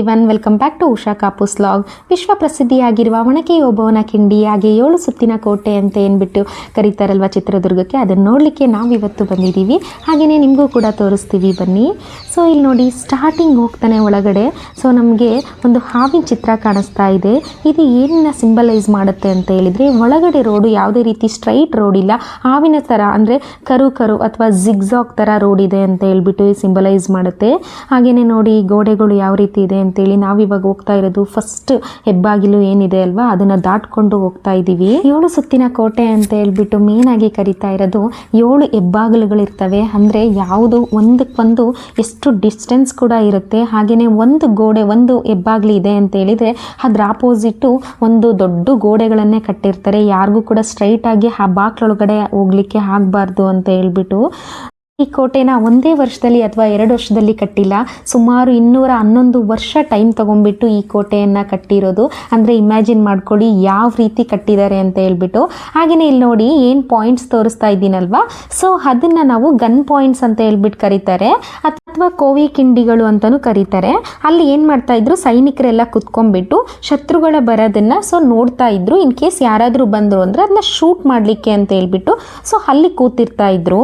Everyone welcome back to Usha Kapoor's vlog ವಿಶ್ವ ಪ್ರಸಿದ್ಧಿಯಾಗಿರುವ ಒಣಕೆ ಓಬವನ ಕಿಂಡಿ ಹಾಗೆ ಏಳು ಸುತ್ತಿನ ಕೋಟೆ ಅಂತ ಏನ್ಬಿಟ್ಟು ಕರೀತಾರಲ್ವ ಚಿತ್ರದುರ್ಗಕ್ಕೆ? ಅದನ್ನು ನೋಡಲಿಕ್ಕೆ ನಾವಿವತ್ತು ಬಂದಿದ್ದೀವಿ. ಹಾಗೆಯೇ ನಿಮಗೂ ಕೂಡ ತೋರಿಸ್ತೀವಿ ಬನ್ನಿ. ಸೊ ಇಲ್ಲಿ ನೋಡಿ ಸ್ಟಾರ್ಟಿಂಗ್ ಹೋಗ್ತಾನೆ ಒಳಗಡೆ. ಸೊ ನಮಗೆ ಒಂದು ಹಾವಿನ ಚಿತ್ರ ಕಾಣಿಸ್ತಾ ಇದೆ. ಇದು ಏನನ್ನ ಸಿಂಬಲೈಸ್ ಮಾಡುತ್ತೆ ಅಂತ ಹೇಳಿದ್ರೆ, ಒಳಗಡೆ ರೋಡು ಯಾವುದೇ ರೀತಿ ಸ್ಟ್ರೈಟ್ ರೋಡ್ ಇಲ್ಲ. ಹಾವಿನ ಥರ ಅಂದರೆ ಕರು ಕರು ಅಥವಾ ಜಿಗ್ಜಾಗ್ ಥರ ರೋಡ್ ಇದೆ ಅಂತ ಹೇಳ್ಬಿಟ್ಟು ಸಿಂಬಲೈಸ್ ಮಾಡುತ್ತೆ. ಹಾಗೆಯೇ ನೋಡಿ, ಗೋಡೆಗಳು ಯಾವ ರೀತಿ ಇದೆ ಅಂತೇಳಿ ನಾವಿವಾಗ ಹೋಗ್ತಾ ಇರೋದು ಫಸ್ಟ್ ಹೆಬ್ಬಾಗಿಲು ಏನಿದೆ ಅಲ್ವಾ? ಅದನ್ನು ದಾಟ್ಕೊಂಡು ಹೋಗ್ತಾ ಇದ್ದೀವಿ ಏಳು ಸುತ್ತಿನ ಕೋಟೆ ಅಂತ ಹೇಳ್ಬಿಟ್ಟು ಮೇನ್ ಆಗಿ ಕರಿತಾ ಇರೋದು ಏಳು ಹೆಬ್ಬಾಗಿಲುಗಳಿರ್ತವೆ. ಅಂದರೆ ಯಾವುದು ಒಂದಕ್ಕೊಂದು ಎಷ್ಟು ಡಿಸ್ಟೆನ್ಸ್ ಕೂಡ ಇರುತ್ತೆ. ಹಾಗೆಯೇ ಒಂದು ಗೋಡೆ, ಒಂದು ಹೆಬ್ಬಾಗಿಲು ಇದೆ ಅಂತ ಹೇಳಿದರೆ ಅದ್ರ ಆಪೋಸಿಟ್ಟು ಒಂದು ದೊಡ್ಡ ಗೋಡೆಗಳನ್ನೇ ಕಟ್ಟಿರ್ತಾರೆ. ಯಾರಿಗೂ ಕೂಡ ಸ್ಟ್ರೈಟ್ ಆಗಿ ಆ ಬಾಕ್ಲೊಳಗಡೆ ಹೋಗ್ಲಿಕ್ಕೆ ಆಗಬಾರ್ದು ಅಂತ ಹೇಳ್ಬಿಟ್ಟು. ಈ ಕೋಟೆನ ಒಂದೇ ವರ್ಷದಲ್ಲಿ ಅಥವಾ ಎರಡು ವರ್ಷದಲ್ಲಿ ಕಟ್ಟಿಲ್ಲ. ಸುಮಾರು ಇನ್ನೂರ ಹನ್ನೊಂದು ವರ್ಷ ಟೈಮ್ ತಗೊಂಡ್ಬಿಟ್ಟು ಈ ಕೋಟೆಯನ್ನು ಕಟ್ಟಿರೋದು. ಅಂದರೆ ಇಮ್ಯಾಜಿನ್ ಮಾಡ್ಕೊಳ್ಳಿ ಯಾವ ರೀತಿ ಕಟ್ಟಿದ್ದಾರೆ ಅಂತ ಹೇಳ್ಬಿಟ್ಟು. ಹಾಗೆಯೇ ಇಲ್ಲಿ ನೋಡಿ ಏನು ಪಾಯಿಂಟ್ಸ್ ತೋರಿಸ್ತಾ ಇದ್ದೀನಲ್ವಾ? ಸೊ ಅದನ್ನು ನಾವು ಗನ್ ಪಾಯಿಂಟ್ಸ್ ಅಂತ ಹೇಳ್ಬಿಟ್ಟು ಕರೀತಾರೆ. ಅಥವಾ ಕೋವಿ ಕಿಂಡಿಗಳು ಅಂತಲೂ ಕರೀತಾರೆ. ಅಲ್ಲಿ ಏನು ಮಾಡ್ತಾ ಇದ್ರು? ಸೈನಿಕರೆಲ್ಲ ಕುತ್ಕೊಂಡ್ಬಿಟ್ಟು ಶತ್ರುಗಳ ಬರೋದನ್ನು ಸೊ ನೋಡ್ತಾ ಇದ್ರು. ಇನ್ ಕೇಸ್ ಯಾರಾದರೂ ಬಂದರು ಅಂದರೆ ಅದನ್ನ ಶೂಟ್ ಮಾಡಲಿಕ್ಕೆ ಅಂತ ಹೇಳ್ಬಿಟ್ಟು. ಸೊ ಅಲ್ಲಿ ಕೂತಿರ್ತಾ ಇದ್ರು.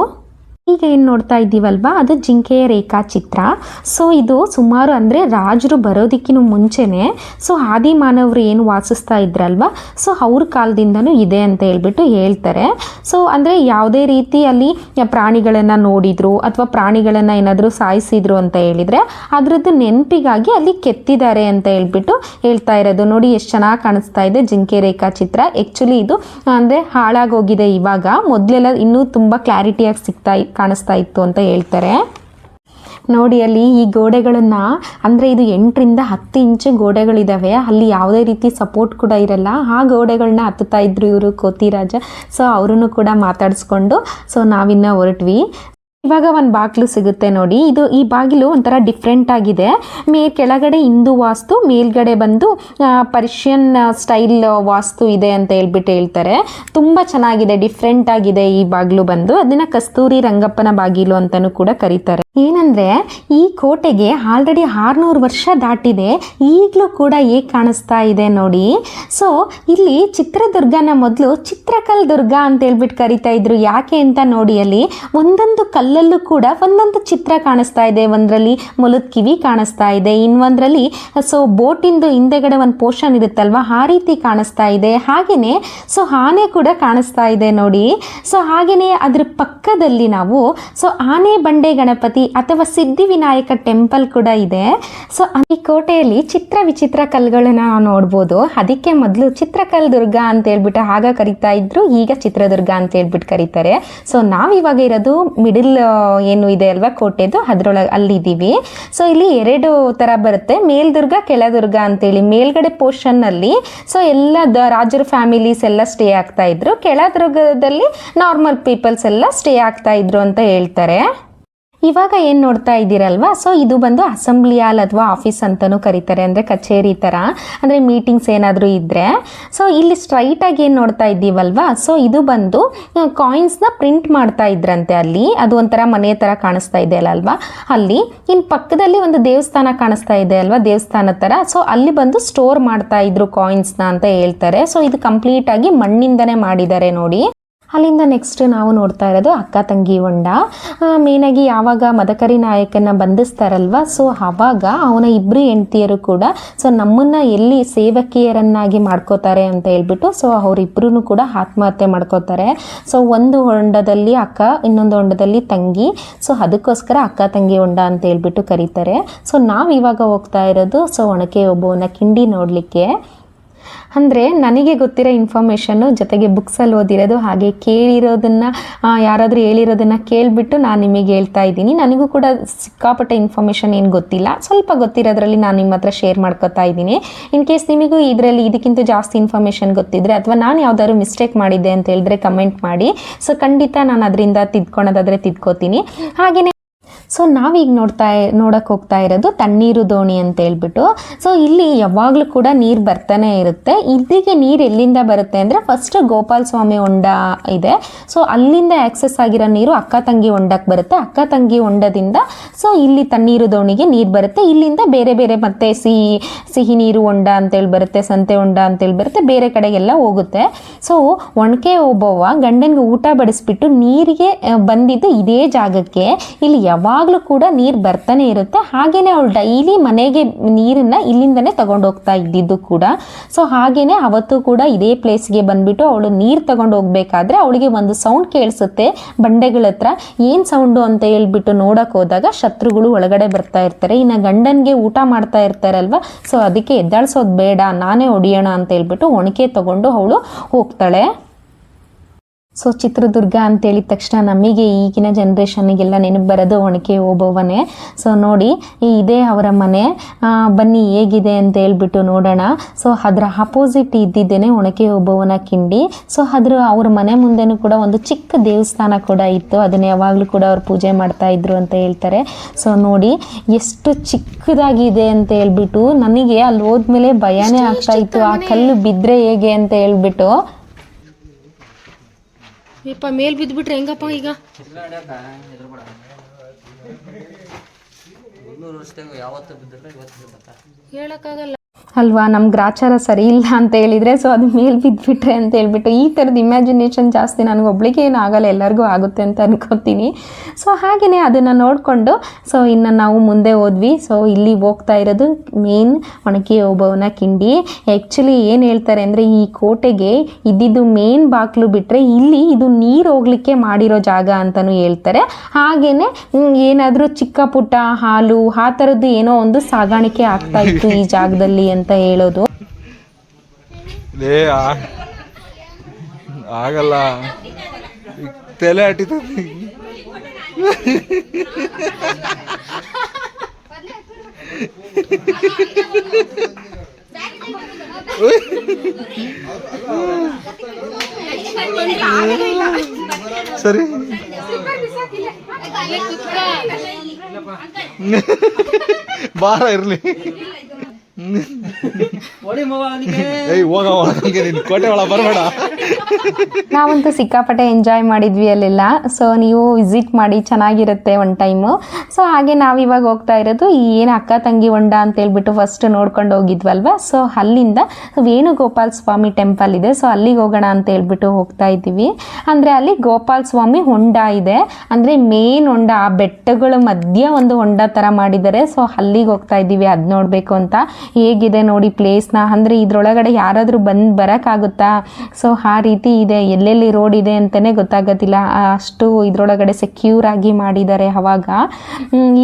ಈಗ ಏನು ನೋಡ್ತಾ ಇದ್ದೀವಲ್ವಾ? ಅದು ಜಿಂಕೆಯ ರೇಖಾಚಿತ್ರ. ಸೊ ಇದು ಸುಮಾರು ಅಂದರೆ ರಾಜರು ಬರೋದಕ್ಕಿಂತ ಮುಂಚೆನೆ. ಸೊ ಆದಿ ಮಾನವರು ಏನು ವಾಸಿಸ್ತಾ ಇದ್ರಲ್ವಾ? ಸೊ ಅವ್ರ ಕಾಲದಿಂದನೂ ಇದೆ ಅಂತ ಹೇಳ್ಬಿಟ್ಟು ಹೇಳ್ತಾರೆ. ಸೊ ಅಂದರೆ ಯಾವುದೇ ರೀತಿ ಅಲ್ಲಿ ಪ್ರಾಣಿಗಳನ್ನು ನೋಡಿದ್ರು ಅಥವಾ ಪ್ರಾಣಿಗಳನ್ನು ಏನಾದರೂ ಸಾಯಿಸಿದ್ರು ಅಂತ ಹೇಳಿದರೆ ಅದರದ್ದು ನೆನಪಿಗಾಗಿ ಅಲ್ಲಿ ಕೆತ್ತಿದ್ದಾರೆ ಅಂತ ಹೇಳ್ಬಿಟ್ಟು ಹೇಳ್ತಾ ಇರೋದು. ನೋಡಿ, ಎಷ್ಟು ಚೆನ್ನಾಗಿ ಕಾಣಿಸ್ತಾ ಇದೆ ಜಿಂಕೆ ರೇಖಾಚಿತ್ರ. ಆ್ಯಕ್ಚುಲಿ ಇದು ಅಂದರೆ ಹಾಳಾಗೋಗಿದೆ ಇವಾಗ. ಮೊದಲೆಲ್ಲ ಇನ್ನೂ ತುಂಬ ಕ್ಲಾರಿಟಿಯಾಗಿ ಸಿಗ್ತಾ ಇ- ಕಾಣಿಸ್ತಾ ಇತ್ತು ಅಂತ ಹೇಳ್ತಾರೆ. ನೋಡಿ, ಅಲ್ಲಿ ಈ ಗೋಡೆಗಳನ್ನು, ಅಂದರೆ ಇದು ಎಂಟರಿಂದ ಹತ್ತು ಇಂಚು ಗೋಡೆಗಳಿದ್ದಾವೆ ಅಲ್ಲಿ ಯಾವುದೇ ರೀತಿ ಸಪೋರ್ಟ್ ಕೂಡ ಇರಲ್ಲ. ಆ ಗೋಡೆಗಳನ್ನ ಹತ್ತುತ್ತಾ ಇದ್ರು ಇವರು ಕೋತಿರಾಜ. ಸೊ ಅವರನ್ನು ಕೂಡ ಮಾತಾಡಿಸ್ಕೊಂಡು ಸೊ ನಾವಿನ್ನ ಹೊರಟ್ವಿ. ಇವಾಗ ಒಂದು ಬಾಗಿಲು ಸಿಗುತ್ತೆ ನೋಡಿ. ಇದು ಈ ಬಾಗಿಲು ಒಂಥರ ಡಿಫ್ರೆಂಟ್ ಆಗಿದೆ. ಮೇ ಕೆಳಗಡೆ ಹಿಂದೂ ವಾಸ್ತು, ಮೇಲ್ಗಡೆ ಬಂದು ಪರ್ಷಿಯನ್ ಸ್ಟೈಲ್ ವಾಸ್ತು ಇದೆ ಅಂತ ಹೇಳ್ಬಿಟ್ಟು ಹೇಳ್ತಾರೆ. ತುಂಬ ಚೆನ್ನಾಗಿದೆ ಡಿಫ್ರೆಂಟ್ ಆಗಿದೆ ಈ ಬಾಗಿಲು ಬಂದು. ಅದನ್ನ ಕಸ್ತೂರಿ ರಂಗಪ್ಪನ ಬಾಗಿಲು ಅಂತಲೂ ಕೂಡ ಕರೀತಾರೆ. ಏನಂದ್ರೆ, ಈ ಕೋಟೆಗೆ ಆಲ್ರೆಡಿ ಆರುನೂರು ವರ್ಷ ದಾಟಿದೆ. ಈಗಲೂ ಕೂಡ ಹೇಗೆ ಕಾಣಿಸ್ತಾ ಇದೆ ನೋಡಿ. ಸೊ ಇಲ್ಲಿ ಚಿತ್ರದುರ್ಗನ ಮೊದಲು ಚಿತ್ರಕಲ್ ದುರ್ಗ ಅಂತ ಹೇಳ್ಬಿಟ್ಟು ಕರಿತಾ ಇದ್ರು. ಯಾಕೆ ಅಂತ ನೋಡಿ ಅಲ್ಲಿ ಒಂದೊಂದು ಕಲ್ಲಲ್ಲೂ ಕೂಡ ಒಂದೊಂದು ಚಿತ್ರ ಕಾಣಿಸ್ತಾ ಇದೆ. ಒಂದರಲ್ಲಿ ಮೊಲದ ಕಿವಿ ಕಾಣಿಸ್ತಾ ಇದೆ. ಇನ್ನೊಂದರಲ್ಲಿ ಸೊ ಬೋಟಿಂದು ಹಿಂದೆಗಡೆ ಒಂದು ಪೋರ್ಷನ್ ಇರುತ್ತಲ್ವ? ಆ ರೀತಿ ಕಾಣಿಸ್ತಾ ಇದೆ. ಹಾಗೆಯೇ ಸೊ ಆನೆ ಕೂಡ ಕಾಣಿಸ್ತಾ ಇದೆ ನೋಡಿ. ಸೊ ಹಾಗೆಯೇ ಅದ್ರ ಪಕ್ಕದಲ್ಲಿ ನಾವು ಸೊ ಆನೆ ಬಂಡೆ ಗಣಪತಿ ಅಥವಾ ಸಿದ್ಧಿವಿನಾಯಕ ಟೆಂಪಲ್ ಕೂಡ ಇದೆ. ಸೊ ಈ ಕೋಟೆಯಲ್ಲಿ ಚಿತ್ರ ವಿಚಿತ್ರ ಕಲ್ಗಳನ್ನ ನಾವು ನೋಡ್ಬೋದು. ಅದಕ್ಕೆ ಮೊದಲು ಚಿತ್ರಕಲ್ ದುರ್ಗ ಅಂತ ಹೇಳ್ಬಿಟ್ಟು ಆಗ ಕರಿತಾ ಇದ್ರು. ಈಗ ಚಿತ್ರದುರ್ಗ ಅಂತ ಹೇಳ್ಬಿಟ್ಟು ಕರೀತಾರೆ. ಸೊ ನಾವಿವಾಗ ಇರೋದು ಮಿಡಿಲ್ ಏನು ಇದೆ ಅಲ್ವಾ ಕೋಟೆದು? ಅದರೊಳಗೆ ಅಲ್ಲಿದ್ದೀವಿ. ಸೊ ಇಲ್ಲಿ ಎರಡು ಥರ ಬರುತ್ತೆ. ಮೇಲ್ದುರ್ಗ, ಕೆಳದುರ್ಗ ಅಂತೇಳಿ ಮೇಲ್ಗಡೆ ಪೋರ್ಷನ್ನಲ್ಲಿ ಸೊ ಎಲ್ಲ ದ ರಾಜರ ಫ್ಯಾಮಿಲೀಸ್ ಎಲ್ಲ ಸ್ಟೇ ಆಗ್ತಾ ಇದ್ರು. ಕೆಳದುರ್ಗದಲ್ಲಿ ನಾರ್ಮಲ್ ಪೀಪಲ್ಸ್ ಎಲ್ಲ ಸ್ಟೇ ಆಗ್ತಾ ಇದ್ರು ಅಂತ ಹೇಳ್ತಾರೆ. ಇವಾಗ ಏನು ನೋಡ್ತಾ ಇದ್ದೀರಲ್ವಾ? ಸೊ ಇದು ಬಂದು ಅಸೆಂಬ್ಲಿ ಹಾಲ್ ಅಥವಾ ಆಫೀಸ್ ಅಂತಲೂ ಕರೀತಾರೆ. ಅಂದರೆ ಕಚೇರಿ ಥರ ಅಂದರೆ ಮೀಟಿಂಗ್ಸ್ ಏನಾದರೂ ಇದ್ದರೆ ಸೊ ಇಲ್ಲಿ ಸ್ಟ್ರೈಟಾಗಿ ಏನು ನೋಡ್ತಾ ಇದ್ದೀವಲ್ವಾ? ಸೊ ಇದು ಬಂದು ಕಾಯಿನ್ಸ್ನ ಪ್ರಿಂಟ್ ಮಾಡ್ತಾ ಇದ್ರಂತೆ ಅಲ್ಲಿ. ಅದು ಒಂಥರ ಮನೆ ಥರ ಕಾಣಿಸ್ತಾ ಇದೆ ಅಲ್ವಾ? ಅಲ್ಲಿ. ಇನ್ನು ಪಕ್ಕದಲ್ಲಿ ಒಂದು ದೇವಸ್ಥಾನ ಕಾಣಿಸ್ತಾ ಇದೆ ಅಲ್ವಾ? ದೇವಸ್ಥಾನ ಥರ ಸೊ ಅಲ್ಲಿ ಬಂದು ಸ್ಟೋರ್ ಮಾಡ್ತಾ ಇದ್ರು ಕಾಯಿನ್ಸ್ನ ಅಂತ ಹೇಳ್ತಾರೆ. ಸೊ ಇದು ಕಂಪ್ಲೀಟಾಗಿ ಮಣ್ಣಿಂದನೇ ಮಾಡಿದ್ದಾರೆ ನೋಡಿ. ಅಲ್ಲಿಂದ ನೆಕ್ಸ್ಟ್ ನಾವು ನೋಡ್ತಾ ಇರೋದು ಅಕ್ಕ ತಂಗಿ ಹೊಂಡ. ಮೇನಾಗಿ ಯಾವಾಗ ಮದಕರಿ ನಾಯಕನ ಬಂಧಿಸ್ತಾರಲ್ವ? ಸೊ ಆವಾಗ ಅವನ ಇಬ್ಬರು ಹೆಂಡತಿಯರು ಕೂಡ ಸೊ ನಮ್ಮನ್ನ ಎಲ್ಲಿ ಸೇವಕಿಯರನ್ನಾಗಿ ಮಾಡ್ಕೋತಾರೆ ಅಂತ ಹೇಳ್ಬಿಟ್ಟು ಸೊ ಅವರಿಬ್ಬರೂ ಕೂಡ ಆತ್ಮಹತ್ಯೆ ಮಾಡ್ಕೋತಾರೆ. ಸೊ ಒಂದು ಹೊಂಡದಲ್ಲಿ ಅಕ್ಕ, ಇನ್ನೊಂದು ಹೊಂಡದಲ್ಲಿ ತಂಗಿ. ಸೊ ಅದಕ್ಕೋಸ್ಕರ ಅಕ್ಕ ತಂಗಿ ಹೊಂಡ ಅಂತ ಹೇಳ್ಬಿಟ್ಟು ಕರೀತಾರೆ. ಸೊ ನಾವು ಇವಾಗ ಹೋಗ್ತಾ ಇರೋದು ಸೊ ಒಣಕೆ ಒಬ್ಬವನ್ನ ಕಿಂಡಿ ನೋಡಲಿಕ್ಕೆ. ಅಂದರೆ ನನಗೆ ಗೊತ್ತಿರೋ ಇನ್ಫಾರ್ಮೇಷನ್ನು ಜೊತೆಗೆ ಬುಕ್ಸಲ್ಲಿ ಓದಿರೋದು ಹಾಗೆ ಕೇಳಿರೋದನ್ನು ಯಾರಾದರೂ ಹೇಳಿರೋದನ್ನು ಕೇಳಿಬಿಟ್ಟು ನಾನು ನಿಮಗೆ ಹೇಳ್ತಾ ಇದ್ದೀನಿ. ನನಗೂ ಕೂಡ ಸಿಕ್ಕಾಪಟ್ಟೆ ಇನ್ಫಾರ್ಮೇಷನ್ ಏನು ಗೊತ್ತಿಲ್ಲ. ಸ್ವಲ್ಪ ಗೊತ್ತಿರೋದ್ರಲ್ಲಿ ನಾನು ನಿಮ್ಮ ಹತ್ರ ಶೇರ್ ಮಾಡ್ಕೋತಾ ಇದ್ದೀನಿ. ಇನ್ ಕೇಸ್ ನಿಮಗೂ ಇದರಲ್ಲಿ ಇದಕ್ಕಿಂತ ಜಾಸ್ತಿ ಇನ್ಫಾರ್ಮೇಷನ್ ಗೊತ್ತಿದ್ರೆ ಅಥವಾ ನಾನು ಯಾವ್ದಾದ್ರು ಮಿಸ್ಟೇಕ್ ಮಾಡಿದ್ದೆ ಅಂತ ಹೇಳಿದ್ರೆ ಕಮೆಂಟ್ ಮಾಡಿ. ಸೊ ಖಂಡಿತ ನಾನು ಅದರಿಂದ ತಿದ್ಕೊಳೋದಾದರೆ ತಿದ್ಕೋತೀನಿ. ಹಾಗೆಯೇ ಸೊ ನಾವೀಗ ನೋಡ್ತಾ ನೋಡಕ್ಕೆ ಹೋಗ್ತಾ ಇರೋದು ತಣ್ಣೀರು ದೋಣಿ ಅಂತ ಹೇಳ್ಬಿಟ್ಟು. ಸೊ ಇಲ್ಲಿ ಯಾವಾಗಲೂ ಕೂಡ ನೀರು ಬರ್ತಾನೆ ಇರುತ್ತೆ. ಇಲ್ಲಿಗೆ ನೀರು ಎಲ್ಲಿಂದ ಬರುತ್ತೆ ಅಂದರೆ ಫಸ್ಟ್ ಗೋಪಾಲ ಸ್ವಾಮಿ ಹೊಂಡ ಇದೆ. ಸೊ ಅಲ್ಲಿಂದ ಆಕ್ಸೆಸ್ ಆಗಿರೋ ನೀರು ಅಕ್ಕ ತಂಗಿ ಹೊಂಡಕ್ಕೆ ಬರುತ್ತೆ. ಅಕ್ಕ ತಂಗಿ ಹೊಂಡದಿಂದ ಸೊ ಇಲ್ಲಿ ತಣ್ಣೀರು ದೋಣಿಗೆ ನೀರು ಬರುತ್ತೆ. ಇಲ್ಲಿಂದ ಬೇರೆ ಬೇರೆ ಮತ್ತೆ ಸಿಹಿ ಸಿಹಿ ನೀರು ಹೊಂಡ ಅಂತೇಳಿ ಬರುತ್ತೆ, ಸಂತೆ ಹೊಂಡ ಅಂತೇಳಿ ಬರುತ್ತೆ, ಬೇರೆ ಕಡೆಗೆಲ್ಲ ಹೋಗುತ್ತೆ. ಸೊ ಒಣಕೆ ಒಬ್ಬವ್ವ ಗಂಡನಿಗೆ ಊಟ ಬಡಿಸ್ಬಿಟ್ಟು ನೀರಿಗೆ ಬಂದಿದ್ದು ಇದೇ ಜಾಗಕ್ಕೆ. ಇಲ್ಲಿ ಯಾವಾಗಲೂ ಕೂಡ ನೀರು ಬರ್ತಾನೆ ಇರುತ್ತೆ. ಹಾಗೇನೆ ಅವಳು ಡೈಲಿ ಮನೆಗೆ ನೀರನ್ನ ಇಲ್ಲಿಂದನೇ ತಗೊಂಡೋಗ್ತಾ ಇದ್ದಿದ್ದು ಕೂಡ. ಸೊ ಹಾಗೇನೆ ಅವತ್ತು ಕೂಡ ಇದೇ ಪ್ಲೇಸ್ಗೆ ಬಂದ್ಬಿಟ್ಟು ಅವಳು ನೀರು ತಗೊಂಡು ಹೋಗ್ಬೇಕಾದ್ರೆ ಅವಳಿಗೆ ಒಂದು ಸೌಂಡ್ ಕೇಳಿಸುತ್ತೆ ಬಂಡೆಗಳ ಹತ್ರ. ಏನು ಸೌಂಡು ಅಂತ ಹೇಳ್ಬಿಟ್ಟು ನೋಡಕ್ ಹೋದಾಗ ಶತ್ರುಗಳು ಒಳಗಡೆ ಬರ್ತಾ ಇರ್ತಾರೆ. ಇನ್ನು ಗಂಡನಿಗೆ ಊಟ ಮಾಡ್ತಾ ಇರ್ತಾರಲ್ವ? ಸೊ ಅದಕ್ಕೆ ಎದ್ದಾಳ್ಸೋದು ಬೇಡ, ನಾನೇ ಹೊಡಿಯೋಣ ಅಂತ ಹೇಳ್ಬಿಟ್ಟು ಒಣಕೆ ತಗೊಂಡು ಅವಳು ಹೋಗ್ತಾಳೆ. ಸೊ ಚಿತ್ರದುರ್ಗ ಅಂತ ಹೇಳಿದ ತಕ್ಷಣ ನಮಗೆ ಈಗಿನ ಜನ್ರೇಷನ್ಗೆಲ್ಲ ನೆನಪು ಬರೋದು ಒಣಕೆ ಓಬವ್ವನೇ. ಸೊ ನೋಡಿ ಈ ಇದೇ ಅವರ ಮನೆ. ಬನ್ನಿ ಹೇಗಿದೆ ಅಂತ ಹೇಳ್ಬಿಟ್ಟು ನೋಡೋಣ. ಸೊ ಅದರ ಅಪೋಸಿಟ್ ಇದ್ದಿದ್ದೇನೆ ಒಣಕೆ ಓಬವ್ವನ ಕಿಂಡಿ. ಸೊ ಅದ್ರ ಅವ್ರ ಮನೆ ಮುಂದೆನೂ ಕೂಡ ಒಂದು ಚಿಕ್ಕ ದೇವಸ್ಥಾನ ಕೂಡ ಇತ್ತು. ಅದನ್ನು ಯಾವಾಗಲೂ ಕೂಡ ಅವ್ರು ಪೂಜೆ ಮಾಡ್ತಾ ಇದ್ರು ಅಂತ ಹೇಳ್ತಾರೆ. ಸೊ ನೋಡಿ ಎಷ್ಟು ಚಿಕ್ಕದಾಗಿದೆ ಅಂತ ಹೇಳ್ಬಿಟ್ಟು ನನಗೆ ಅಲ್ಲಿ ಹೋದ್ಮೇಲೆ ಭಯನೇ ಆಗ್ತಾ ಇತ್ತು. ಆ ಕಲ್ಲು ಬಿದ್ದರೆ ಹೇಗೆ ಅಂತ ಹೇಳ್ಬಿಟ್ಟು ಯಪ್ಪ ಮೇಲ್ ಬಿದ್ದುಬಿಟ್ರೆ ಹೆಂಗಪ್ಪ ಈಗ? ಹೇಳಕ್ಕಾಗಲ್ಲ. ಅಲ್ವಾ ನಮ್ಮ ಗ್ರಾಚಾರ ಸರಿ ಇಲ್ಲ ಅಂತ ಹೇಳಿದರೆ ಸೊ ಅದು ಮೇಲೆ ಬಿದ್ದುಬಿಟ್ರೆ ಅಂತ ಹೇಳ್ಬಿಟ್ಟು, ಈ ಥರದ ಇಮ್ಯಾಜಿನೇಷನ್ ಜಾಸ್ತಿ ನನಗೆ ಒಬ್ಳಿಗೆ ಏನು ಆಗಲ್ಲ, ಎಲ್ಲರಿಗೂ ಆಗುತ್ತೆ ಅಂತ ಅನ್ಕೋತೀನಿ. ಸೊ ಹಾಗೆಯೇ ಅದನ್ನು ನೋಡಿಕೊಂಡು ಸೊ ಇನ್ನು ನಾವು ಮುಂದೆ ಹೋದ್ವಿ. ಸೊ ಇಲ್ಲಿ ಹೋಗ್ತಾ ಇರೋದು ಮೇನ್ ಒಣಕೆ ಓಬವ್ವನ ಕಿಂಡಿ. ಆ್ಯಕ್ಚುಲಿ ಏನು ಹೇಳ್ತಾರೆ ಅಂದರೆ, ಈ ಕೋಟೆಗೆ ಇದ್ದಿದ್ದು ಮೇನ್ ಬಾಕ್ಲು ಬಿಟ್ಟರೆ ಇಲ್ಲಿ ಇದು ನೀರು ಹೋಗ್ಲಿಕ್ಕೆ ಮಾಡಿರೋ ಜಾಗ ಅಂತಲೂ ಹೇಳ್ತಾರೆ. ಹಾಗೆಯೇ ಏನಾದರೂ ಚಿಕ್ಕ ಪುಟ್ಟ ಹಾಲು, ಆ ಥರದ್ದು ಏನೋ ಒಂದು ಸಾಗಾಣಿಕೆ ಆಗ್ತಾ ಇತ್ತು ಈ ಜಾಗದಲ್ಲಿ ಅಂತ ಹೇಳೋದು. ಆಗಲ್ಲ. ತಲೆ ಅಟಿತದೆ. ಸರಿ. ಬಾರ ಇರ್ಲಿ. ಹೋಗ ಒಳಗೆ ನಿನ್ ಕೋಟೆ ಒಳಗೆ ಬರಬೇಡ. ನಾವಂತೂ ಸಿಕ್ಕಾಪಟ್ಟೆ ಎಂಜಾಯ್ ಮಾಡಿದ್ವಿ ಅಲ್ಲೆಲ್ಲ. ಸೊ ನೀವು ವಿಸಿಟ್ ಮಾಡಿ ಚೆನ್ನಾಗಿರುತ್ತೆ ಒನ್ ಟೈಮು ಸೊ ಹಾಗೆ ನಾವು ಇವಾಗ ಹೋಗ್ತಾ ಇರೋದು ಈ ಏನು ಅಕ್ಕ ತಂಗಿ ಹೊಂಡ ಅಂತ ಹೇಳ್ಬಿಟ್ಟು ಫಸ್ಟ್ ನೋಡ್ಕೊಂಡು ಹೋಗಿದ್ವಲ್ವ? ಸೊ ಅಲ್ಲಿಂದ ವೇಣುಗೋಪಾಲ್ ಸ್ವಾಮಿ ಟೆಂಪಲ್ ಇದೆ. ಸೊ ಅಲ್ಲಿಗೆ ಹೋಗೋಣ ಅಂತ ಹೇಳ್ಬಿಟ್ಟು ಹೋಗ್ತಾ ಇದ್ದೀವಿ. ಅಂದರೆ ಅಲ್ಲಿ ಗೋಪಾಲ್ ಸ್ವಾಮಿ ಹೊಂಡ ಇದೆ. ಅಂದರೆ ಮೇನ್ ಹೊಂಡ ಆ ಬೆಟ್ಟಗಳ ಮಧ್ಯ ಒಂದು ಹೊಂಡ ಥರ ಮಾಡಿದ್ದಾರೆ. ಸೊ ಅಲ್ಲಿಗೆ ಹೋಗ್ತಾ ಇದ್ದೀವಿ. ಅದು ನೋಡಬೇಕು ಅಂತ. ಹೇಗಿದೆ ನೋಡಿ ಪ್ಲೇಸ್ನ ಅಂದರೆ ಇದರೊಳಗಡೆ ಯಾರಾದರೂ ಬಂದು ಬರೋಕ್ಕಾಗುತ್ತಾ? ಸೊ ಆ ರೀತಿ ಇದೆ. ಎಲ್ಲೆಲ್ಲಿ ರೋಡ್ ಇದೆ ಅಂತಲೇ ಗೊತ್ತಾಗೋದಿಲ್ಲ ಅಷ್ಟು ಇದರೊಳಗಡೆ ಸೆಕ್ಯೂರ್ ಆಗಿ ಮಾಡಿದ್ದಾರೆ ಅವಾಗ.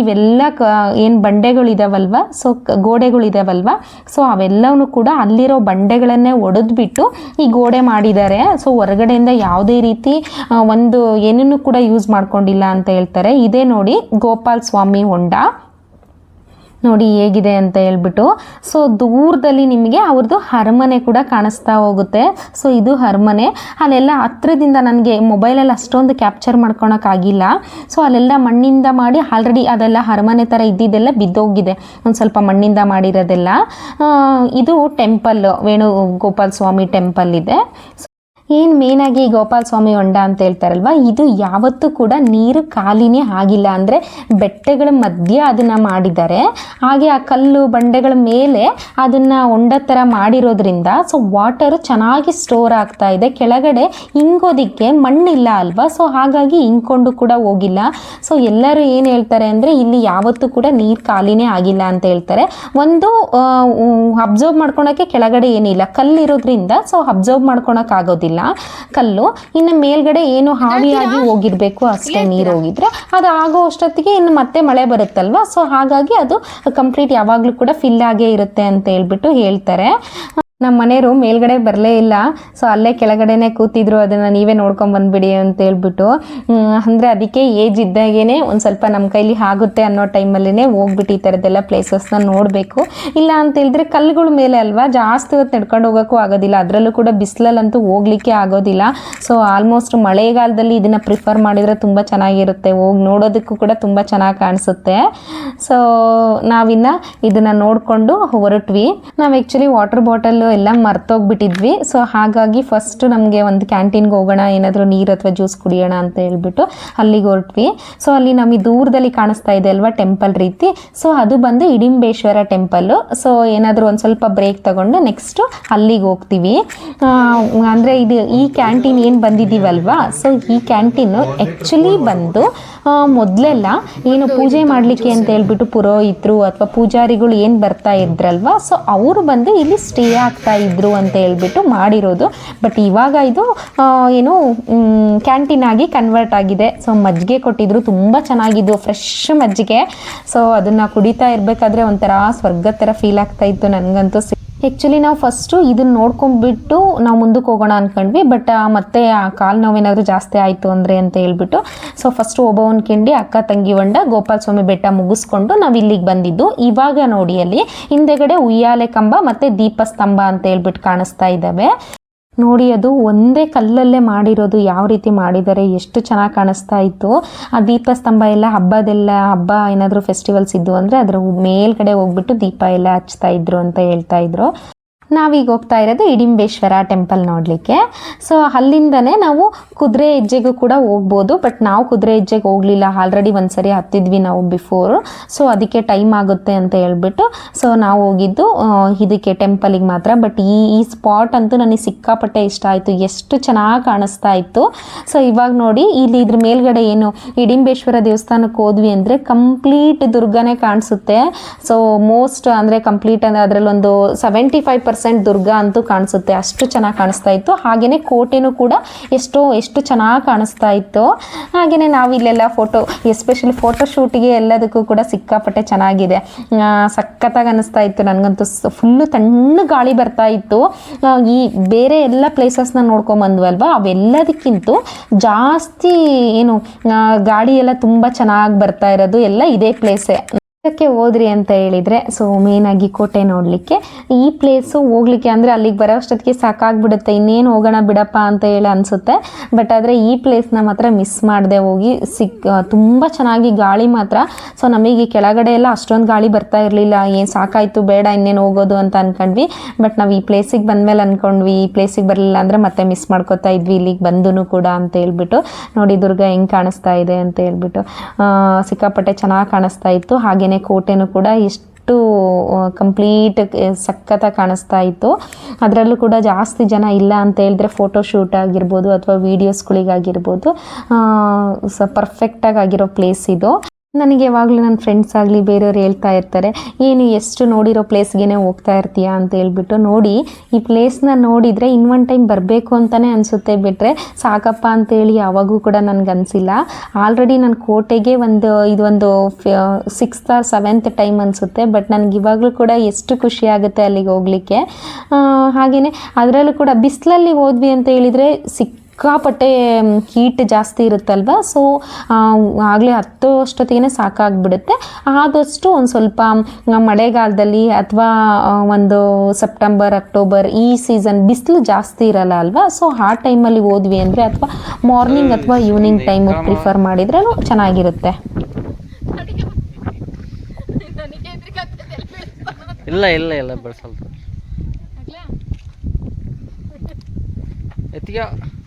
ಇವೆಲ್ಲ ಕ, ಏನು ಬಂಡೆಗಳಿದಾವಲ್ವ? ಸೊ ಗೋಡೆಗಳಿದಾವಲ್ವ? ಸೊ ಅವೆಲ್ಲವೂ ಕೂಡ ಅಲ್ಲಿರೋ ಬಂಡೆಗಳನ್ನೇ ಒಡೆದ್ಬಿಟ್ಟು ಈ ಗೋಡೆ ಮಾಡಿದ್ದಾರೆ. ಸೊ ಹೊರಗಡೆಯಿಂದ ಯಾವುದೇ ರೀತಿ ಒಂದು ಏನನ್ನು ಕೂಡ ಯೂಸ್ ಮಾಡ್ಕೊಂಡಿಲ್ಲ ಅಂತ ಹೇಳ್ತಾರೆ. ಇದೇ ನೋಡಿ ಗೋಪಾಲ್ ಸ್ವಾಮಿ ಹೊಂಡ. ನೋಡಿ ಹೇಗಿದೆ ಅಂತ ಹೇಳ್ಬಿಟ್ಟು. ಸೊ ದೂರದಲ್ಲಿ ನಿಮಗೆ ಅವ್ರದ್ದು ಅರಮನೆ ಕೂಡ ಕಾಣಿಸ್ತಾ ಹೋಗುತ್ತೆ. ಸೊ ಇದು ಅರಮನೆ ಅಲ್ಲೆಲ್ಲ ಹತ್ರದಿಂದ ನನಗೆ ಮೊಬೈಲಲ್ಲಿ ಅಷ್ಟೊಂದು ಕ್ಯಾಪ್ಚರ್ ಮಾಡ್ಕೊಳಕ್ಕಾಗಿಲ್ಲ ಸೊ ಅಲ್ಲೆಲ್ಲ ಮಣ್ಣಿಂದ ಮಾಡಿ ಆಲ್ರೆಡಿ ಅದೆಲ್ಲ ಅರಮನೆ ಥರ ಇದ್ದಿದ್ದೆಲ್ಲ ಬಿದ್ದೋಗಿದೆ. ಒಂದು ಸ್ವಲ್ಪ ಮಣ್ಣಿಂದ ಮಾಡಿರೋದೆಲ್ಲ. ಇದು ಟೆಂಪಲ್ ವೇಣುಗೋಪಾಲ್ ಸ್ವಾಮಿ ಟೆಂಪಲ್ ಇದೆ. ಏನು ಮೇನಾಗಿ ಗೋಪಾಲ ಸ್ವಾಮಿ ಹೊಂಡ ಅಂತ ಹೇಳ್ತಾರಲ್ವ? ಇದು ಯಾವತ್ತೂ ಕೂಡ ನೀರು ಖಾಲಿನೇ ಆಗಿಲ್ಲ ಅಂದರೆ ಬೆಟ್ಟಗಳ ಮಧ್ಯೆ ಅದನ್ನು ಮಾಡಿದ್ದಾರೆ. ಹಾಗೆ ಆ ಕಲ್ಲು, ಬಂಡೆಗಳ ಮೇಲೆ ಅದನ್ನು ಹೊಂಡ ಥರ ಮಾಡಿರೋದ್ರಿಂದ ಸೊ ವಾಟರು ಚೆನ್ನಾಗಿ ಸ್ಟೋರ್ ಆಗ್ತಾ ಇದೆ. ಕೆಳಗಡೆ ಇಂಗೋದಿಕ್ಕೆ ಮಣ್ಣಿಲ್ಲ ಅಲ್ವಾ? ಸೊ ಹಾಗಾಗಿ ಇಂಕೊಂಡು ಕೂಡ ಹೋಗಿಲ್ಲ. ಸೊ ಎಲ್ಲರೂ ಏನು ಹೇಳ್ತಾರೆ ಅಂದರೆ ಇಲ್ಲಿ ಯಾವತ್ತೂ ಕೂಡ ನೀರು ಖಾಲಿನೇ ಆಗಿಲ್ಲ ಅಂತ ಹೇಳ್ತಾರೆ. ಒಂದು ಅಬ್ಸರ್ವ್ ಮಾಡ್ಕೊಳಕ್ಕೆ ಕೆಳಗಡೆ ಏನಿಲ್ಲ. ಕಲ್ಲಿರೋದ್ರಿಂದ ಸೊ ಅಬ್ಸರ್ವ್ ಮಾಡ್ಕೊಳಕ್ ಆಗೋದಿಲ್ಲ. ಕಲ್ಲು ಇನ್ನು ಮೇಲ್ಗಡೆ ಏನು ಹಾವಿಯಾಗಿ ಹೋಗಿರ್ಬೇಕು ಅಷ್ಟೇ ನೀರು ಹೋಗಿದ್ರೆ ಅದು ಆಗೋ ಅಷ್ಟೊತ್ತಿಗೆ ಇನ್ನು ಮತ್ತೆ ಮಳೆ ಬರುತ್ತಲ್ವಾ? ಸೊ ಹಾಗಾಗಿ ಅದು ಕಂಪ್ಲೀಟ್ ಯಾವಾಗಲೂ ಕೂಡ ಫಿಲ್ ಆಗೇ ಇರುತ್ತೆ ಅಂತ ಹೇಳ್ಬಿಟ್ಟು ಹೇಳ್ತಾರೆ. ನಮ್ಮ ಮನೆಯವರು ಮೇಲ್ಗಡೆ ಬರಲೇ ಇಲ್ಲ. ಸೊ ಅಲ್ಲೇ ಕೆಳಗಡೆನೆ ಕೂತಿದ್ರು. ಅದನ್ನು ನೀವೇ ನೋಡ್ಕೊಂಡು ಬಂದುಬಿಡಿ ಅಂತ ಹೇಳ್ಬಿಟ್ಟು ಅಂದರೆ ಅದಕ್ಕೆ ಏಜ್ ಇದ್ದಾಗೇ ಒಂದು ಸ್ವಲ್ಪ ನಮ್ಮ ಕೈಲಿ ಆಗುತ್ತೆ ಅನ್ನೋ ಟೈಮಲ್ಲೇ ಹೋಗ್ಬಿಟ್ಟು ಈ ಥರದ್ದೆಲ್ಲ ಪ್ಲೇಸಸ್ನ ನೋಡಬೇಕು. ಇಲ್ಲ ಅಂತ ಹೇಳಿದ್ರೆ ಕಲ್ಲುಗಳ ಮೇಲೆ ಅಲ್ವಾ, ಜಾಸ್ತಿ ಹೊತ್ತು ನಡ್ಕೊಂಡು ಹೋಗೋಕ್ಕೂ ಆಗೋದಿಲ್ಲ. ಅದರಲ್ಲೂ ಕೂಡ ಬಿಸಿಲಲ್ಲಂತೂ ಹೋಗ್ಲಿಕ್ಕೆ ಆಗೋದಿಲ್ಲ. ಸೊ ಆಲ್ಮೋಸ್ಟ್ ಮಳೆಗಾಲದಲ್ಲಿ ಇದನ್ನು ಪ್ರಿಫರ್ ಮಾಡಿದರೆ ತುಂಬ ಚೆನ್ನಾಗಿರುತ್ತೆ. ಹೋಗಿ ನೋಡೋದಕ್ಕೂ ಕೂಡ ತುಂಬ ಚೆನ್ನಾಗಿ ಕಾಣಿಸುತ್ತೆ. ಸೊ ನಾವಿನ್ನು ಇದನ್ನು ನೋಡಿಕೊಂಡು ಹೊರಟ್ವಿ. ನಾವು ಆ್ಯಕ್ಚುಲಿ ವಾಟರ್ ಬಾಟಲ್ ಎಲ್ಲ ಮರ್ತೋಗ್ಬಿಟ್ಟಿದ್ವಿ. ಸೊ ಹಾಗಾಗಿ ಫಸ್ಟ್ ನಮಗೆ ಒಂದು ಕ್ಯಾಂಟೀನ್ಗೆ ಹೋಗೋಣ, ಏನಾದರೂ ನೀರು ಅಥವಾ ಜ್ಯೂಸ್ ಕುಡಿಯೋಣ ಅಂತ ಹೇಳ್ಬಿಟ್ಟು ಅಲ್ಲಿಗೆ ಹೊರಟ್ವಿ. ಸೊ ಅಲ್ಲಿ ನಮಗೆ ದೂರದಲ್ಲಿ ಕಾಣಿಸ್ತಾ ಇದೆ ಅಲ್ವಾ ಟೆಂಪಲ್ ರೀತಿ. ಸೊ ಅದು ಬಂದು ಇಡಿಂಬೇಶ್ವರ ಟೆಂಪಲ್ಲು ಸೊ ಏನಾದರೂ ಒಂದು ಸ್ವಲ್ಪ ಬ್ರೇಕ್ ತಗೊಂಡು ನೆಕ್ಸ್ಟು ಅಲ್ಲಿಗೆ ಹೋಗ್ತೀವಿ. ಅಂದರೆ ಇದು ಈ ಕ್ಯಾಂಟೀನ್ ಏನು ಬಂದಿದ್ದೀವಲ್ವಾ ಸೊ ಈ ಕ್ಯಾಂಟೀನು ಆ್ಯಕ್ಚುಲಿ ಬಂದು ಮೊದಲೆಲ್ಲ ಏನು ಪೂಜೆ ಮಾಡಲಿಕ್ಕೆ ಅಂತ ಹೇಳ್ಬಿಟ್ಟು ಪುರೋಹಿತರು ಅಥವಾ ಪೂಜಾರಿಗಳು ಏನು ಬರ್ತಾ ಇದ್ರಲ್ವಾ? ಸೊ ಅವರು ಬಂದು ಇಲ್ಲಿ ಸ್ಟೇ ಆಗ್ತಾ ಇದ್ರು ಅಂತ ಹೇಳ್ಬಿಟ್ಟು ಮಾಡಿರೋದು. ಬಟ್ ಇವಾಗ ಇದು ಏನು ಕ್ಯಾಂಟೀನ್ ಆಗಿ ಕನ್ವರ್ಟ್ ಆಗಿದೆ. ಸೊ ಮಜ್ಜಿಗೆ ಕೊಟ್ಟಿದ್ರು. ತುಂಬ ಚೆನ್ನಾಗಿದ್ದು ಫ್ರೆಶ್ ಮಜ್ಜಿಗೆ. ಸೊ ಅದನ್ನು ಕುಡಿತಾ ಇರಬೇಕಾದ್ರೆ ಒಂಥರ ಸ್ವರ್ಗದ ಥರ ಫೀಲ್ ಆಗ್ತಾ ಇತ್ತು. ನನಗಂತೂ ಆ್ಯಕ್ಚುಲಿ ನಾವು ಫಸ್ಟು ಇದನ್ನ ನೋಡ್ಕೊಂಡ್ಬಿಟ್ಟು ನಾವು ಮುಂದಕ್ಕೆ ಹೋಗೋಣ ಅಂದ್ಕೊಂಡ್ವಿ ಬಟ್ ಮತ್ತೆ ಆ ಕಾಲು ನೋವೇನಾದರೂ ಜಾಸ್ತಿ ಆಯಿತು ಅಂದರೆ ಅಂತ ಹೇಳ್ಬಿಟ್ಟು ಸೊ ಫಸ್ಟು ಒಬ್ಬವನ್ ಕಿಂಡಿ, ಅಕ್ಕ, ತಂಗಿ ಹೊಂಡ ಗೋಪಾಲ ಸ್ವಾಮಿ ಬೆಟ್ಟ ಮುಗಿಸ್ಕೊಂಡು ನಾವು ಇಲ್ಲಿಗೆ ಬಂದಿದ್ದು. ಇವಾಗ ನೋಡಿ ಅಲ್ಲಿ ಹಿಂದೆಗಡೆ ಉಯ್ಯಾಲೆ ಕಂಬ ಮತ್ತು ದೀಪಸ್ತಂಭ ಅಂತ ಹೇಳ್ಬಿಟ್ಟು ಕಾಣಿಸ್ತಾ ಇದ್ದಾವೆ ನೋಡಿ, ಅದು ಒಂದೇ ಕಲ್ಲಲ್ಲೇ ಮಾಡಿರೋದು ಯಾವ ರೀತಿ ಮಾಡಿದ್ದಾರೆ ಎಷ್ಟು ಚೆನ್ನಾಗಿ ಕಾಣಿಸ್ತಾ ಇತ್ತು. ಆ ದೀಪಸ್ತಂಭ ಎಲ್ಲ, ಹಬ್ಬದೆಲ್ಲ, ಹಬ್ಬ ಏನಾದರೂ ಫೆಸ್ಟಿವಲ್ಸ್ ಇದ್ದು ಅಂದರೆ ಅದರ ಮೇಲ್ಗಡೆ ಹೋಗ್ಬಿಟ್ಟು ದೀಪ ಎಲ್ಲ ಹಚ್ತಾ ಇದ್ರು ಅಂತ ಹೇಳ್ತಾ ಇದ್ರು. ನಾವೀಗ ಹೋಗ್ತಾ ಇರೋದು ಇಡಿಂಬೇಶ್ವರ ಟೆಂಪಲ್ ನೋಡಲಿಕ್ಕೆ. ಸೊ ಅಲ್ಲಿಂದನೇ ನಾವು ಕುದುರೆ ಹೆಜ್ಜೆಗೂ ಕೂಡ ಹೋಗ್ಬೋದು ಬಟ್ ನಾವು ಕುದುರೆ ಹೆಜ್ಜೆಗೆ ಹೋಗಲಿಲ್ಲ. ಆಲ್ರೆಡಿ ಒಂದ್ಸರಿ ಹತ್ತಿದ್ವಿ ನಾವು ಬಿಫೋರ್ ಸೊ ಅದಕ್ಕೆ ಟೈಮ್ ಆಗುತ್ತೆ ಅಂತ ಹೇಳ್ಬಿಟ್ಟು ಸೊ ನಾವು ಹೋಗಿದ್ದು ಇದಕ್ಕೆ ಟೆಂಪಲಿಗೆ ಮಾತ್ರ. ಬಟ್ ಈ ಈ ಸ್ಪಾಟ್ ಅಂತೂ ನನಗೆ ಸಿಕ್ಕಾಪಟ್ಟೆ ಇಷ್ಟ ಆಯಿತು. ಎಷ್ಟು ಚೆನ್ನಾಗಿ ಕಾಣಿಸ್ತಾ ಇತ್ತು. ಸೊ ಇವಾಗ ನೋಡಿ, ಇಲ್ಲಿ ಇದ್ರ ಮೇಲ್ಗಡೆ ಏನು ಇಡಿಂಬೇಶ್ವರ ದೇವಸ್ಥಾನಕ್ಕೆ ಹೋದ್ವಿ ಅಂದರೆ ಕಂಪ್ಲೀಟ್ ದುರ್ಗನೇ ಕಾಣಿಸುತ್ತೆ. ಸೊ ಮೋಸ್ಟ್ ಅಂದರೆ ಕಂಪ್ಲೀಟ್ ಅಂದರೆ ಅದರಲ್ಲೊಂದು ಸೆವೆಂಟಿ ಫೈವ್ ದುರ್ಗ ಅಂತೂ ಕಾಣಿಸುತ್ತೆ. ಅಷ್ಟು ಚೆನ್ನಾಗಿ ಕಾಣಿಸ್ತಾ ಇತ್ತು. ಹಾಗೆಯೇ ಕೋಟೆನೂ ಕೂಡ ಎಷ್ಟೋ, ಎಷ್ಟು ಚೆನ್ನಾಗಿ ಕಾಣಿಸ್ತಾ ಇತ್ತು. ಹಾಗೆಯೇ ನಾವಿಲ್ಲೆಲ್ಲ ಫೋಟೋ ಎಸ್ಪೆಷಲಿ ಫೋಟೋ ಶೂಟಿಗೆ ಎಲ್ಲದಕ್ಕೂ ಕೂಡ ಸಿಕ್ಕಾಪಟ್ಟೆ ಚೆನ್ನಾಗಿದೆ. ಸಖತ್ತಾಗಿ ಅನ್ನಿಸ್ತಾ ಇತ್ತು. ನನಗಂತೂ ಫುಲ್ಲು ತಣ್ಣ ಗಾಳಿ ಬರ್ತಾ ಇತ್ತು. ಈ ಬೇರೆ ಎಲ್ಲ ಪ್ಲೇಸಸ್ನ ನೋಡ್ಕೊಂಬಂದ್ವಲ್ವ ಅವೆಲ್ಲದಕ್ಕಿಂತ ಜಾಸ್ತಿ ಏನು ಗಾಡಿ ಎಲ್ಲ ತುಂಬ ಚೆನ್ನಾಗಿ ಬರ್ತಾ ಇರೋದು ಎಲ್ಲ ಇದೇ ಪ್ಲೇಸೇ ಇದಕ್ಕೆ ಹೋದ್ರಿ ಅಂತ ಹೇಳಿದರೆ ಸೊ ಆಗಿ ಕೋಟೆ ನೋಡಲಿಕ್ಕೆ, ಈ ಪ್ಲೇಸು ಹೋಗ್ಲಿಕ್ಕೆ ಅಂದರೆ ಅಲ್ಲಿಗೆ ಬರೋ ಅಷ್ಟೊತ್ತಿಗೆ ಸಾಕಾಗ್ಬಿಡುತ್ತೆ. ಇನ್ನೇನು ಹೋಗೋಣ ಬಿಡಪ್ಪ ಅಂತ ಹೇಳಿ ಅನ್ಸುತ್ತೆ. ಬಟ್ ಆದರೆ ಈ ಪ್ಲೇಸ್ನ ಮಾತ್ರ ಮಿಸ್ ಮಾಡದೆ ಹೋಗಿ ಸಿಕ್ ತುಂಬ ಚೆನ್ನಾಗಿ ಗಾಳಿ ಮಾತ್ರ. ಸೊ ನಮಗೆ ಕೆಳಗಡೆ ಎಲ್ಲ ಅಷ್ಟೊಂದು ಗಾಳಿ ಬರ್ತಾ ಇರಲಿಲ್ಲ. ಏನು ಸಾಕಾಯಿತು, ಬೇಡ, ಇನ್ನೇನು ಹೋಗೋದು ಅಂತ ಅನ್ಕೊಂಡ್ವಿ. ಬಟ್ ನಾವು ಈ ಪ್ಲೇಸಿಗೆ ಬಂದಮೇಲೆ ಅನ್ಕೊಂಡ್ವಿ, ಈ ಪ್ಲೇಸಿಗೆ ಬರಲಿಲ್ಲ ಅಂದರೆ ಮತ್ತೆ ಮಿಸ್ ಮಾಡ್ಕೋತಾ ಇದ್ವಿ ಇಲ್ಲಿಗೆ ಬಂದೂ ಕೂಡ ಅಂತ ಹೇಳ್ಬಿಟ್ಟು. ನೋಡಿ ದುರ್ಗ ಹೆಂಗೆ ಕಾಣಿಸ್ತಾ ಇದೆ ಅಂತ ಹೇಳ್ಬಿಟ್ಟು. ಸಿಕ್ಕಾಪಟ್ಟೆ ಚೆನ್ನಾಗಿ ಕಾಣಿಸ್ತಾ ಇತ್ತು. ಹಾಗೆಯೇ ಕೋಟೆನೂ ಕೂಡ ಎಷ್ಟು ಕಂಪ್ಲೀಟ್ ಸಖತ್ತಾಗಿ ಕಾಣಿಸ್ತಾ ಇತ್ತು. ಅದರಲ್ಲೂ ಕೂಡ ಜಾಸ್ತಿ ಜನ ಇಲ್ಲ ಅಂತ ಹೇಳಿದ್ರೆ ಫೋಟೋ ಶೂಟ್ ಆಗಿರ್ಬೋದು ಅಥವಾ ವೀಡಿಯೋಸ್ಗಳಿಗಾಗಿರ್ಬೋದು ಸ ಪರ್ಫೆಕ್ಟಾಗಿ ಆಗಿರೋ ಪ್ಲೇಸ್ ಇದು. ನನಗೆ ಯಾವಾಗಲೂ ನನ್ನ ಫ್ರೆಂಡ್ಸ್ ಆಗಲಿ ಬೇರೆಯವ್ರು ಹೇಳ್ತಾ ಇರ್ತಾರೆ, ಏನು ಎಷ್ಟು ನೋಡಿರೋ ಪ್ಲೇಸ್ಗೆ ಹೋಗ್ತಾ ಇರ್ತೀಯ? ಅಂತ ಹೇಳ್ಬಿಟ್ಟು ನೋಡಿ, ಈ ಪ್ಲೇಸ್ನ ನೋಡಿದರೆ ಇನ್ ಒನ್ ಟೈಮ್ ಬರಬೇಕು ಅಂತಲೇ ಅನಿಸುತ್ತೆ. ಬಿಟ್ಟರೆ ಸಾಕಪ್ಪ ಅಂತೇಳಿ ಯಾವಾಗೂ ಕೂಡ ನನಗೆ ಅನಿಸಿಲ್ಲ. ಆಲ್ರೆಡಿ ನನ್ನ ಕೋಟೆಗೆ ಒಂದು ಇದೊಂದು ಸಿಕ್ಸ್ತ್ ಆರ್ ಸೆವೆಂತ್ ಟೈಮ್ ಅನಿಸುತ್ತೆ. ಬಟ್ ನನಗೆ ಇವಾಗಲೂ ಕೂಡ ಎಷ್ಟು ಖುಷಿ ಆಗುತ್ತೆ ಅಲ್ಲಿಗೆ ಹೋಗಲಿಕ್ಕೆ. ಹಾಗೆಯೇ ಅದರಲ್ಲೂ ಕೂಡ ಬಿಸಿಲಲ್ಲಿ ಹೋದ್ವಿ ಅಂತ ಹೇಳಿದರೆ ಸಿಕ್ ಸಿಕ್ಕಾಪಟ್ಟೆ ಹೀಟ್ ಜಾಸ್ತಿ ಇರುತ್ತಲ್ವ? ಸೊ ಆಗಲೇ ಹತ್ತೋ ಅಷ್ಟೊತ್ತಿಗೆ ಸಾಕಾಗ್ಬಿಡುತ್ತೆ. ಆದಷ್ಟು ಒಂದು ಸ್ವಲ್ಪ ಮಳೆಗಾಲದಲ್ಲಿ ಅಥವಾ ಒಂದು ಸೆಪ್ಟೆಂಬರ್ ಅಕ್ಟೋಬರ್ ಈ ಸೀಸನ್ ಬಿಸಿಲು ಜಾಸ್ತಿ ಇರಲ್ಲ ಅಲ್ವಾ? ಸೊ ಆ ಟೈಮಲ್ಲಿ ಹೋದ್ವಿ ಅಂದರೆ ಅಥವಾ ಮಾರ್ನಿಂಗ್ ಅಥವಾ ಈವ್ನಿಂಗ್ ಟೈಮು ಪ್ರಿಫರ್ ಮಾಡಿದ್ರೆ ಚೆನ್ನಾಗಿರುತ್ತೆ. ಇಲ್ಲ ಇಲ್ಲ ಇಲ್ಲ ಬೆಳೆಸಲ್ದು ಎತ್ತಿಗೆ?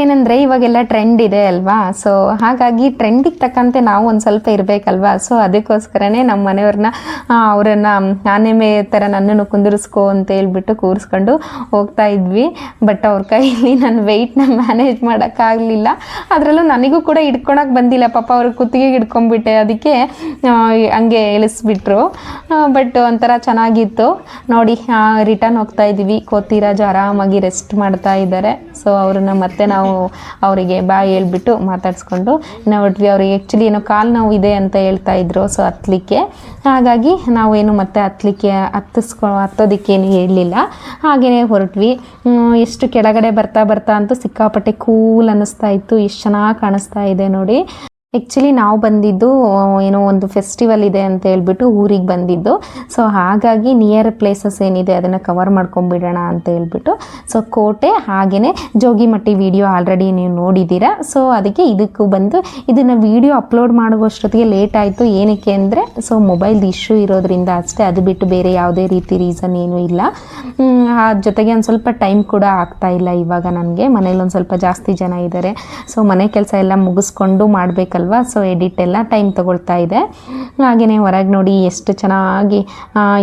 ಏನಂದರೆ ಇವಾಗೆಲ್ಲ ಟ್ರೆಂಡ್ ಇದೆ ಅಲ್ವಾ? ಸೊ ಹಾಗಾಗಿ ಟ್ರೆಂಡಿಗೆ ತಕ್ಕಂತೆ ನಾವು ಒಂದು ಸ್ವಲ್ಪ ಇರಬೇಕಲ್ವಾ? ಸೊ ಅದಕ್ಕೋಸ್ಕರನೇ ನಮ್ಮ ಮನೆಯವ್ರನ್ನ ಅವರನ್ನು ಆನೆಮೆ ಥರ ನನ್ನನ್ನು ಕುಂದಿರಿಸ್ಕೊ ಅಂತ ಹೇಳ್ಬಿಟ್ಟು ಕೂರಿಸ್ಕೊಂಡು ಹೋಗ್ತಾ ಇದ್ವಿ. ಬಟ್ ಅವ್ರ ಕೈಲಿ ನನ್ನ ವೆಯ್ಟ್ನ ಮ್ಯಾನೇಜ್ ಮಾಡೋಕ್ಕಾಗಲಿಲ್ಲ ಅದರಲ್ಲೂ ನನಗೂ ಕೂಡ ಹಿಡ್ಕೊಳಕ್ಕೆ ಬಂದಿಲ್ಲ. ಪಾಪ ಅವ್ರ ಕುತ್ತಿಗೆಗೆ ಇಟ್ಕೊಂಡ್ಬಿಟ್ಟೆ ಅದಕ್ಕೆ ಹಂಗೆ ಇಳಿಸ್ಬಿಟ್ರು ಬಟ್ ಒಂಥರ ಚೆನ್ನಾಗಿತ್ತು. ನೋಡಿ ರಿಟರ್ನ್ ಹೋಗ್ತಾ ಇದ್ವಿ ಕೋತಿರಾಜು ಆರಾಮಾಗಿ ರೆಸ್ಟ್ ಮಾಡ್ತಾ ಇದ್ದಾರೆ. ಸೊ ಅವ್ರನ್ನ ಮತ್ತೆ ನಾವು ಅವರಿಗೆ ಬಾಯಿ ಹೇಳ್ಬಿಟ್ಟು ಮಾತಾಡಿಸ್ಕೊಂಡು, ನಾವು ಹೊಟ್ವಿ ಅವ್ರಿಗೆ ಆ್ಯಕ್ಚುಲಿ ಏನೋ ಕಾಲು ನೋವು ಇದೆ ಅಂತ ಹೇಳ್ತಾ ಇದ್ರು ಸೊ ಹತ್ತಲಿಕ್ಕೆ ಹಾಗಾಗಿ ನಾವೇನು ಮತ್ತೆ ಹತ್ತಲಿಕ್ಕೆ ಹತ್ತಿಸ್ಕೊ, ಹತ್ತೋದಕ್ಕೇನು ಹೇಳಲಿಲ್ಲ. ಹಾಗೆಯೇ ಹೊರಟ್ವಿ. ಎಷ್ಟು ಕೆಳಗಡೆ ಬರ್ತಾ ಬರ್ತಾ ಅಂತೂ ಸಿಕ್ಕಾಪಟ್ಟೆ ಕೂಲ್ ಅನ್ನಿಸ್ತಾ ಇತ್ತು ಎಷ್ಟು ಚೆನ್ನಾಗಿ ಕಾಣಿಸ್ತಾ ಇದೆ ನೋಡಿ. ಆ್ಯಕ್ಚುಲಿ ನಾವು ಬಂದಿದ್ದು ಏನೋ ಒಂದು ಫೆಸ್ಟಿವಲ್ ಇದೆ ಅಂತ ಹೇಳ್ಬಿಟ್ಟು ಊರಿಗೆ ಬಂದಿದ್ದು. ಸೊ ಹಾಗಾಗಿ ನಿಯರ್ ಪ್ಲೇಸಸ್ ಏನಿದೆ ಅದನ್ನು ಕವರ್ ಮಾಡ್ಕೊಂಡ್ಬಿಡೋಣ ಅಂತ ಹೇಳ್ಬಿಟ್ಟು. ಸೊ ಕೋಟೆ ಹಾಗೆಯೇ ಜೋಗಿಮಟ್ಟಿ ವಿಡಿಯೋ ಆಲ್ರೆಡಿ ನೀವು ನೋಡಿದ್ದೀರಾ. ಸೊ ಅದಕ್ಕೆ ಇದಕ್ಕೂ ಬಂದು ಇದನ್ನು ವಿಡಿಯೋ ಅಪ್ಲೋಡ್ ಮಾಡುವಷ್ಟೊತ್ತಿಗೆ ಲೇಟ್ ಆಯಿತು. ಏನಕ್ಕೆ ಅಂದರೆ ಸೊ ಮೊಬೈಲ್ ಇಶ್ಯೂ ಇರೋದ್ರಿಂದ ಅಷ್ಟೇ. ಅದು ಬಿಟ್ಟು ಬೇರೆ ಯಾವುದೇ ರೀತಿ ರೀಸನ್ ಏನೂ ಇಲ್ಲ. ಆ, ಜೊತೆಗೆ ಒಂದು ಸ್ವಲ್ಪ ಟೈಮ್ ಕೂಡ ಆಗ್ತಾ ಇಲ್ಲ ಇವಾಗ ನನಗೆ. ಮನೇಲಿ ಒಂದು ಸ್ವಲ್ಪ ಜಾಸ್ತಿ ಜನ ಇದ್ದಾರೆ ಸೊ ಮನೆ ಕೆಲಸ ಎಲ್ಲ ಮುಗಿಸ್ಕೊಂಡು ಮಾಡಬೇಕಲ್ವ ಸೊ ಎಡಿಟ್ ಎಲ್ಲ ಟೈಮ್ ತೊಗೊಳ್ತಾ ಇದೆ. ಹಾಗೆಯೇ ಹೊರಗೆ ನೋಡಿ ಎಷ್ಟು ಚೆನ್ನಾಗಿ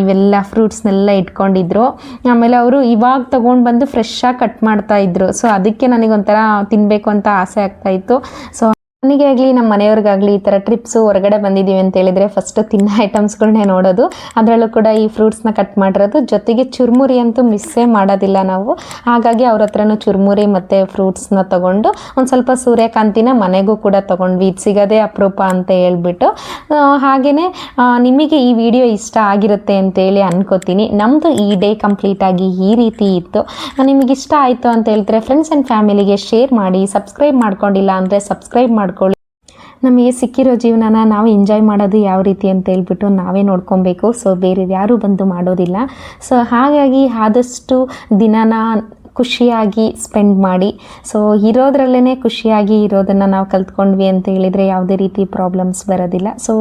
ಇವೆಲ್ಲ ಫ್ರೂಟ್ಸ್ನೆಲ್ಲ ಇಟ್ಕೊಂಡಿದ್ರು. ಆಮೇಲೆ ಅವರು ಇವಾಗ ತೊಗೊಂಡು ಬಂದು ಫ್ರೆಶ್ಶಾಗಿ ಕಟ್ ಮಾಡ್ತಾ ಇದ್ರು. ಸೊ ಅದಕ್ಕೆ ನನಗೊಂಥರ ತಿನ್ನಬೇಕು ಅಂತ ಆಸೆ ಆಗ್ತಾ ಇತ್ತು. ಸೊ ನನಗೆ ಆಗಲಿ ನಮ್ಮ ಮನೆಯವ್ರಿಗಾಗಲಿ ಈ ಥರ ಟ್ರಿಪ್ಸು ಹೊರಗಡೆ ಬಂದಿದ್ದೀವಿ ಅಂತ ಹೇಳಿದರೆ ಫಸ್ಟು ತಿನ್ನೋ ಐಟಮ್ಸ್ಗಳನ್ನೇ ನೋಡೋದು. ಅದರಲ್ಲೂ ಕೂಡ ಈ ಫ್ರೂಟ್ಸ್ನ ಕಟ್ ಮಾಡಿರೋದು. ಜೊತೆಗೆ ಚುರುಮುರಿ ಅಂತೂ ಮಿಸ್ಸೇ ಮಾಡೋದಿಲ್ಲ ನಾವು. ಹಾಗಾಗಿ ಅವ್ರ ಹತ್ರನೂ ಚುರುಮುರಿ ಮತ್ತು ಫ್ರೂಟ್ಸ್ನ ತೊಗೊಂಡು ಒಂದು ಸ್ವಲ್ಪ ಸೂರ್ಯಕಾಂತಿನ ಮನೆಗೂ ಕೂಡ ತೊಗೊಂಡ್ವಿ. ಇದು ಸಿಗೋದೇ ಅಪರೂಪ ಅಂತ ಹೇಳ್ಬಿಟ್ಟು. ಹಾಗೆಯೇ ನಿಮಗೆ ಈ ವಿಡಿಯೋ ಇಷ್ಟ ಆಗಿರುತ್ತೆ ಅಂತೇಳಿ ಅನ್ಕೋತೀನಿ. ನಮ್ಮದು ಈ ಡೇ ಕಂಪ್ಲೀಟಾಗಿ ಈ ರೀತಿ ಇತ್ತು. ನಿಮಗೆ ಇಷ್ಟ ಆಯಿತು ಅಂತ ಹೇಳಿದ್ರೆ ಫ್ರೆಂಡ್ಸ್ ಆ್ಯಂಡ್ ಫ್ಯಾಮಿಲಿಗೆ ಶೇರ್ ಮಾಡಿ ಸಬ್ಸ್ಕ್ರೈಬ್ ಮಾಡ್ಕೊಂಡಿಲ್ಲ ಅಂದರೆ ಸಬ್ಸ್ಕ್ರೈಬ್ ಮಾಡ್ಕೊಳ್ಳಿ. ನಮಗೆ ಸಿಕ್ಕಿರೋ ಜೀವನನ ನಾವು ಎಂಜಾಯ್ ಮಾಡೋದು ಯಾವ ರೀತಿ ಅಂತ ಹೇಳ್ಬಿಟ್ಟು ನಾವೇ ನೋಡ್ಕೊಬೇಕು. ಸೊ ಬೇರೆ ಯಾರೂ ಬಂದು ಮಾಡೋದಿಲ್ಲ. ಸೊ ಹಾಗಾಗಿ ಆದಷ್ಟು ದಿನನ ಖುಷಿಯಾಗಿ ಸ್ಪೆಂಡ್ ಮಾಡಿ. ಸೊ ಇರೋದ್ರಲ್ಲೇ ಖುಷಿಯಾಗಿ ಇರೋದನ್ನು ನಾವು ಕಲ್ತ್ಕೊಂಡ್ವಿ ಅಂತ ಹೇಳಿದರೆ ಯಾವುದೇ ರೀತಿ ಪ್ರಾಬ್ಲಮ್ಸ್ ಬರೋದಿಲ್ಲ. ಸೊ